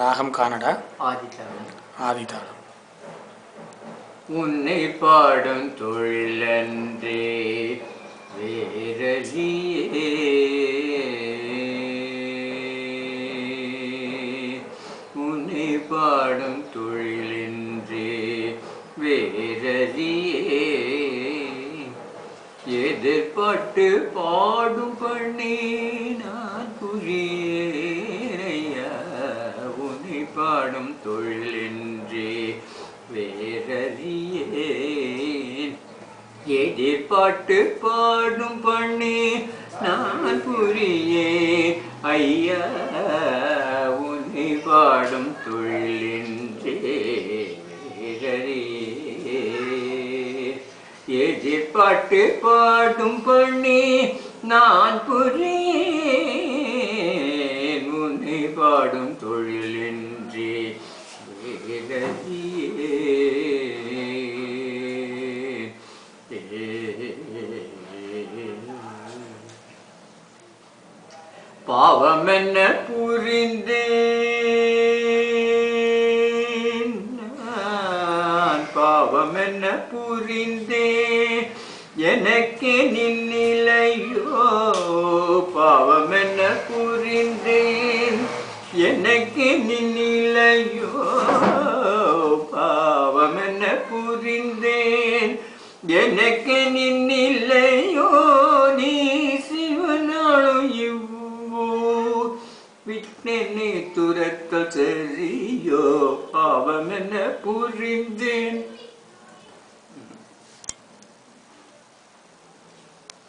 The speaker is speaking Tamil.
ராகம் கானடா ஆதித்தாளம் ஆதிதாளம். உன்னை பாடும் தொழிலன்றே வேரலியே உன்னை பாடும் தொழிலின்றே வேரலியே எதிர்பட்டு பாடும் தொழிலின்றே வேறறியேன். எதிர்பாட்டு பாடும் பண்ணி நான் புரியே ஐயா உன்னை பாடும் தொழிலின்றே வேறறியே எதிர்பாட்டு பாடும் பண்ணி நான் புரியே பாவம் என்ன புரிந்தேன்? நான் பாவம் என்ன புரிந்தேன்? எனக்கு நின்னிலையோ? பாவம் என்ன புரிந்தேன்? எனக்கு நின்னிலையோ? பாவம் என்ன புரிந்தேன்? எனக்கு நின்னிலையோ? நீ விட்டென்னை துரத்த சரியோ பாவம் என்ன புரிந்து